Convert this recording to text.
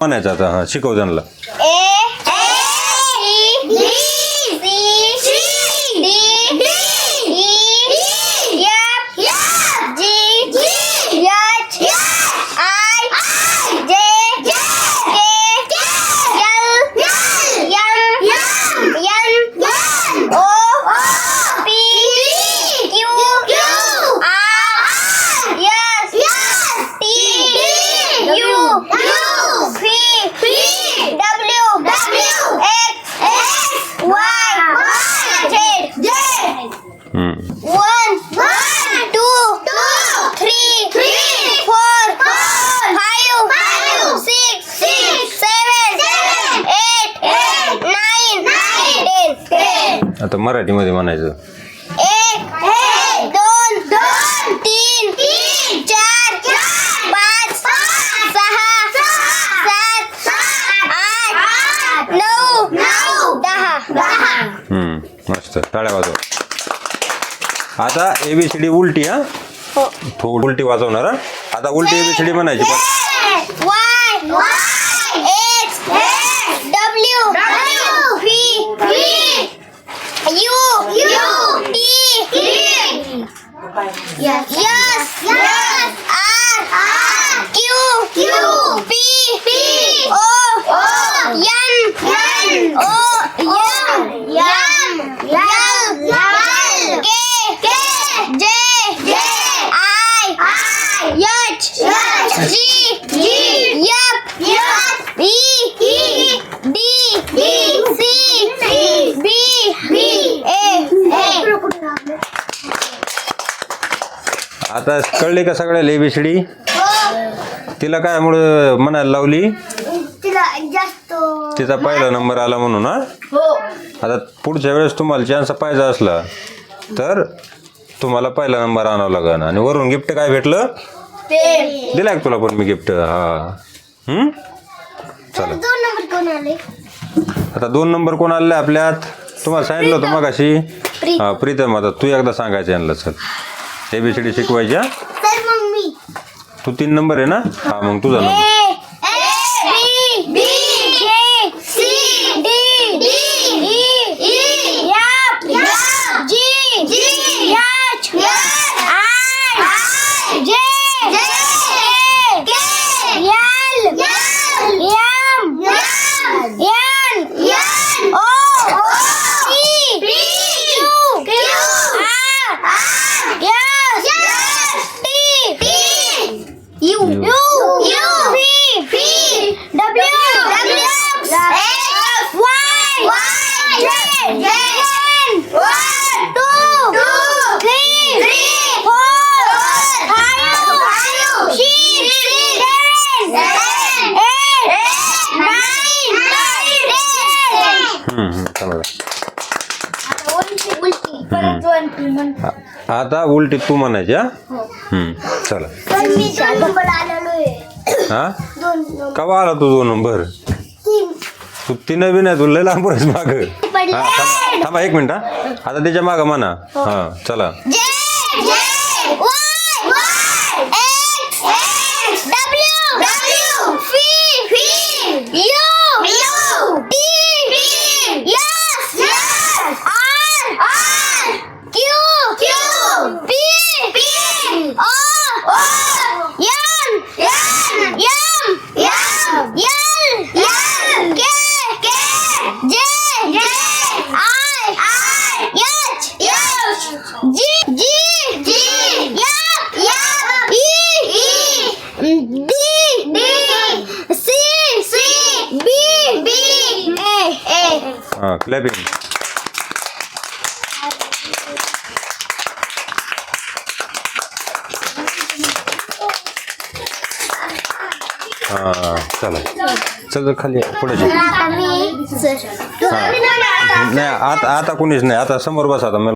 म्हणायचं आता हा शिकव त्यांना. आता मराठीमध्ये म्हणायचं. एक दोन तीन चार पाच सहा सात आठ नऊ दहा. हम्म. मस्त. टाळ्या वाजव. आता एबीसीडी उलटी हा? हो. थोडी उलटी वाजवणार हा? आता उलटी एबीसीडी म्हणायची. पण Y X Yes आता कळली का सगळ्या एबीसीडी तिला काय मुळे म्हणायला लावली? तिचा पहिला नंबर आला म्हणून हा? हो. आता पुढच्या वेळेस तुम्हाला चान्स पाहिजे असला तर तुम्हाला पहिला नंबर आणावा लागेल आणि वरून गिफ्ट काय भेटलं? दिला तुला पण मी गिफ्ट हा. हम्म? चला. आता दोन नंबर कोण आले आपल्यात? तुम्हाला सांगितलं होतं मग अशी प्रीत. हा प्रीतम आता तू एकदा सांगायचं यांना चल. एबीसीडी शिकवायच्या तू तीन नंबर आहे ना? हा मग तुझा नंबर आ- आता उलटी तू म्हणायची हा? हम्म, चला. हा? कवा आला तू दोन नंबर तीन. तू तीन बी नाही तू लय लांब माग. हा थांबा थांबा एक मिनिट हा. आता त्याच्या मागं म्हणा. हा. चला. हा क्लॅपिंग हा चला चल खाली पुढे जा. नाही आता आता कुणीच नाही आता समोर बस आता मला